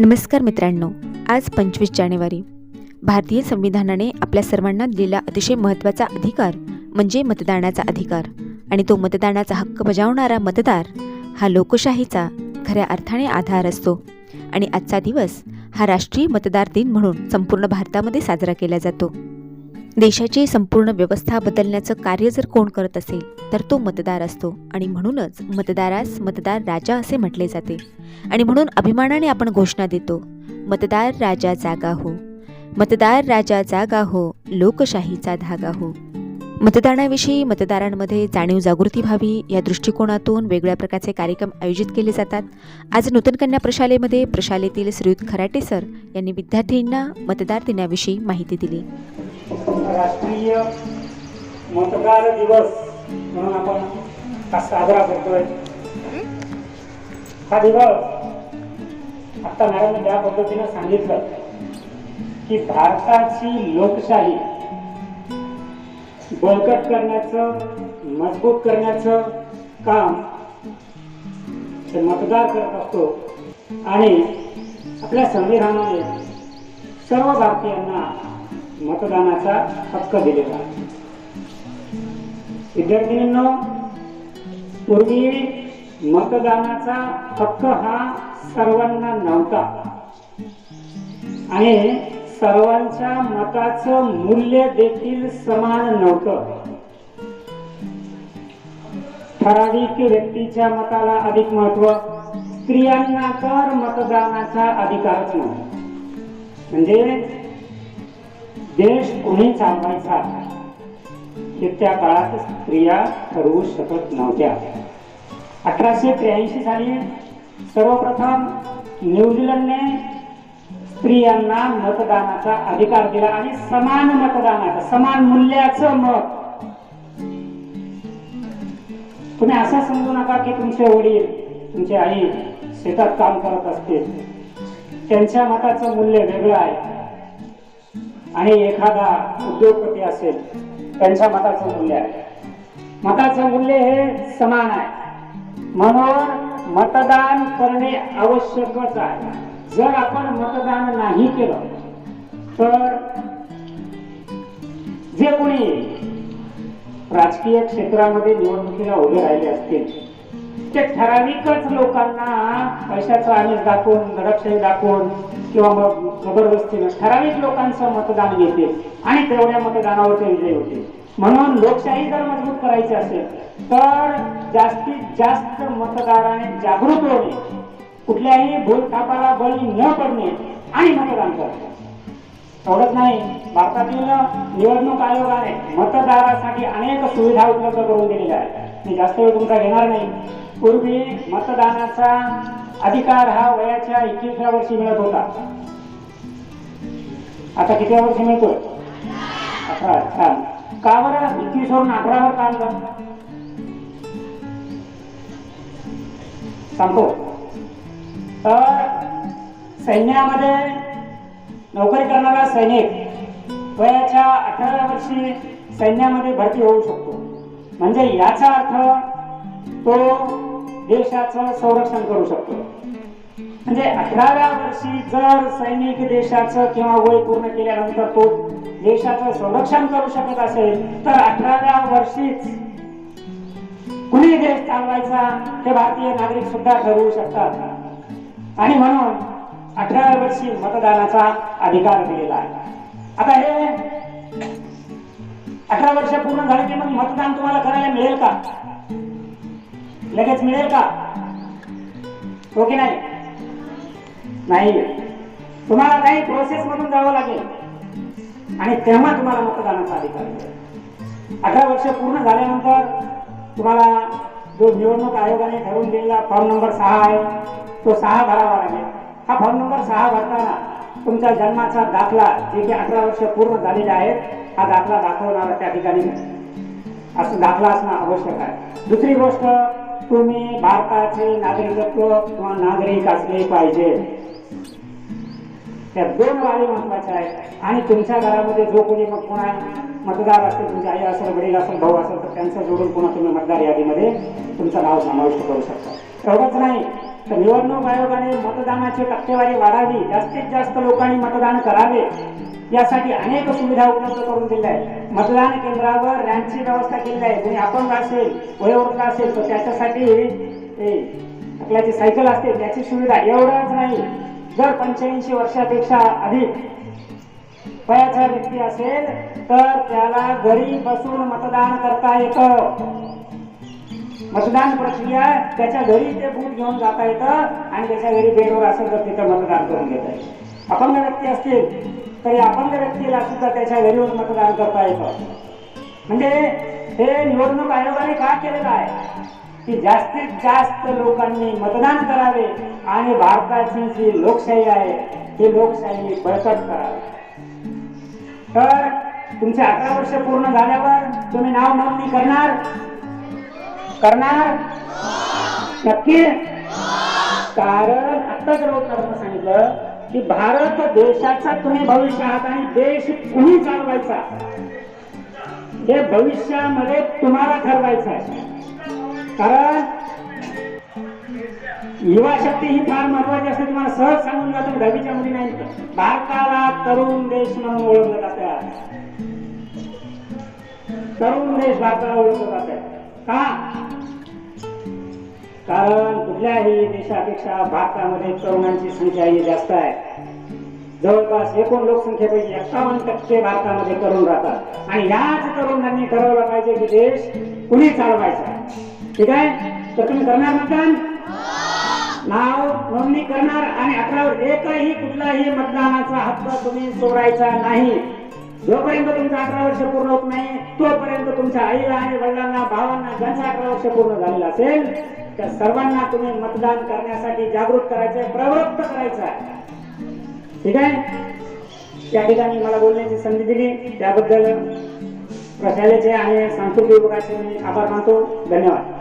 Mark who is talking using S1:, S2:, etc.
S1: नमस्कार मित्रांनो आज पंचवीस जानेवारी. भारतीय संविधानाने आपल्या सर्वांना दिलेला अतिशय महत्त्वाचा अधिकार म्हणजे मतदानाचा अधिकार. आणि तो मतदानाचा हक्क बजावणारा मतदार हा लोकशाहीचा खऱ्या अर्थाने आधार असतो. आणि आजचा दिवस हा राष्ट्रीय मतदार दिन म्हणून संपूर्ण भारतामध्ये साजरा केला जातो. देशाची संपूर्ण व्यवस्था बदलण्याचं कार्य जर कोण करत असेल तर तो मतदार असतो. आणि म्हणूनच मतदारास मतदार राजा असे म्हटले जाते. आणि म्हणून अभिमानाने आपण घोषणा देतो मतदार राजा जागा हो. मतदार राजा जागा हो लोकशाहीचा धागा हो. मतदानाविषयी मतदारांमध्ये जाणीव जागृती व्हावी या दृष्टिकोनातून वेगळ्या प्रकारचे कार्यक्रम आयोजित केले जातात. आज नूतन कन्या प्रशालेमध्ये प्रशालेतील श्रीयुत खराटे सर यांनी विद्यार्थ्यांना मतदार दिनाविषयी माहिती दिली.
S2: राष्ट्रीय मतदार दिवस म्हणून आपण हा साजरा करतोय. हा दिवस आता मॅडमने ज्या पद्धतीनं सांगितलं की भारताची लोकशाही बळकट करण्याचं मजबूत करण्याचं काम हे मतदार करत असतो. आणि आपल्या संविधानाने सर्व भारतीयांना मतदानाचा हक्क दिलेला विद्यार्थिनींनो पूर्वी मतदानाचा हक्क हा सर्वांना नव्हता. आणि सर्वांच्या मताचं मूल्य देखील समान नव्हतं. ठराविक व्यक्तीच्या मताला अधिक महत्त्व स्त्रियांना तर मतदानाचा अधिकारच नव्हता. म्हणजे देश कोणी चालवायचा हे त्या काळात स्त्रिया ठरवू शकत नव्हत्या. अठराशे त्र्याऐंशी साली सर्वप्रथम न्यूझीलंडने स्त्रियांना मतदानाचा अधिकार दिला आणि समान मतदानाचा समान मूल्याचं मत. तुम्ही असं समजू नका की तुमचे वडील तुमची आई शेतात काम करत असतील. त्यांच्या मताचं मूल्य वेगळं आहे. आणि एखादा उद्योगपती असेल त्यांच्या मताचं मूल्य आहे. मताचं मूल्य हे समान आहे. म्हणून मतदान करणे आवश्यकच आहे. जर आपण मतदान नाही केलं तर जे कोणी राजकीय क्षेत्रामध्ये निवडणुकीला उभे राहिले असतील ते ठराविकच लोकांना पैशाचं आमिष दाखवून दडपशाही दाखवून किंवा मग जबरदस्तीनं ठराविक लोकांचं मतदान घेते आणि तेवढ्या मतदानावरचे विजय होते म्हणून लोकशाही जर मजबूत करायची असेल तर जास्तीत जास्त मतदाराने जागृत होणे कुठल्याही भूलथापाला बळी न पडणे आणि मतदान करणे. एवढंच नाही भारतातील निवडणूक आयोगाने मतदारासाठी अनेक सुविधा उपलब्ध करून दिलेल्या आहेत. मी जास्त वेळ तुमचा घेणार नाही. पूर्वी मतदानाचा अधिकार हा वयाच्या एकवीसव्या वर्षी मिळत होता. आता किती वर्षी मिळतोय? अठरा छान का बरं? एकवीस वरून अठरावर का आणलं सांगतो. तर सैन्यामध्ये नोकरी करणारा सैनिक वयाच्या अठराव्या वर्षी सैन्यामध्ये भरती होऊ शकतो. म्हणजे याचा अर्थ तो देशाचं संरक्षण करू शकतो. म्हणजे अठराव्या वर्षी जर सैनिक देशाचं किंवा वय पूर्ण केल्यानंतर तो देशाचं संरक्षण करू शकत असेल तर अठराव्या वर्षीच कुणी देश चालवायचा हे भारतीय नागरिक सुद्धा ठरवू शकतात. आणि म्हणून अठराव्या वर्षी मतदानाचा अधिकार दिलेला आहे. आता हे अठरा वर्ष पूर्ण झाले की मग मतदान तुम्हाला करायला मिळेल का? लगेच मिळेल का? हो की नाही? नाही. तुम्हाला काही प्रोसेस मधून जावं लागेल. आणि तेव्हा तुम्हाला मतदानाचा अधिकार मिळेल. अठरा वर्ष पूर्ण झाल्यानंतर तुम्हाला जो निवडणूक आयोगाने ठरवून दिलेला फॉर्म नंबर सहा आहे तो सहा भरावा लागेल. हा फॉर्म नंबर सहा भरताना तुमच्या जन्माचा दाखला जे की अठरा वर्ष पूर्ण झालेले आहेत हा दाखला दाखवणारा त्या ठिकाणी असं दाखला असणं आवश्यक आहे. दुसरी गोष्ट तुम्ही भारताचे नागरिकत्व किंवा नागरिक असले पाहिजे. त्या दोन बाबी महत्त्वाच्या आहेत. आणि तुमच्या घरामध्ये जो कोणी मग कोणा मतदार असतील तुमची आई असेल वडील असेल भाऊ असेल तर त्यांचं जोडून पुन्हा तुम्ही मतदार यादीमध्ये तुमचं नाव समाविष्ट करू शकता. एवढंच नाही. निवडणूक आयोगाने मतदानाची टक्केवारी वाढावी जास्तीत जास्त लोकांनी मतदान करावे. यासाठी अनेक सुविधा उपलब्ध करून दिल्या आहेत. मतदान केंद्रावर रॅम्पची व्यवस्था केली आहे. कोणी अपंग असेल वयोवृद्ध असेल तर त्याच्यासाठी आपल्या आपल्याची सायकल असते त्याची सुविधा एवढंच नाही. जर पंच्याऐंशी वर्षापेक्षा अधिक वयाचा व्यक्ती असेल तर त्याला घरी बसून मतदान करता येतं. मतदान प्रक्रिया त्याच्या घरी ते बूट घेऊन जाता येतं आणि त्याच्या घरी बेडवर असेल तर तिथं मतदान करून घेता येतं अपंग व्यक्ती असतील तर अपंग व्यक्तीला सुद्धा त्याच्या घरीवर मतदान करता येतं. म्हणजे हे निवडणूक आयोगाने का केलेलं आहे? की जास्तीत जास्त लोकांनी मतदान करावे आणि भारताची जी लोकशाही आहे ती लोकशाही बळकट करावी. तर तुमचे अठरा वर्ष पूर्ण झाल्यावर तुम्ही नाव नोंदणी करणार करणार? नक्की? कारण आत्ताच लोकांना सांगितलं की भारत देशाचा तुम्ही भविष्य आहात आणि देश तुम्ही चालवायचा. हे भविष्यामध्ये तुम्हाला ठरवायचं आहे. कारण युवा शक्ती ही फार महत्वाची असते. तुम्हाला सहज सांगून जातो मी दहावीच्या मुली नाही. भारताला तरुण देश म्हणून ओळखलं जाते. तरुण देश भारताला ओळखलं जात. का? कारण कुठल्याही देशापेक्षा भारतामध्ये तरुणांची संख्या ही जास्त आहे. जवळपास एकूण लोकसंख्येपैकी एकावन्न टक्के भारतामध्ये तरुण राहतात. आणि याच तरुणांनी ठरवलं पाहिजे की देश कुणी चालवायचा? ठीक आहे? तर तुम्ही करणार मतदान? नाव नोंदणी करणार आणि अठरावर एकही कुठलाही मतदानाचा हक्क तुम्ही सोडायचा नाही. जोपर्यंत तुमचं अकरा वर्ष पूर्ण होत नाही तोपर्यंत तुमच्या आईला आणि वडिलांना भावांना ज्यांचा अकरा वर्ष पूर्ण झालेलं असेल त्या सर्वांना तुम्ही मतदान करण्यासाठी जागृत करायचंय प्रवृत्त करायचं आहे ठीक आहे? त्या ठिकाणी मला बोलण्याची संधी दिली. त्याबद्दल प्रशालेचे आणि सांस्कृतिक विभागाचे मी आभार मानतो. धन्यवाद.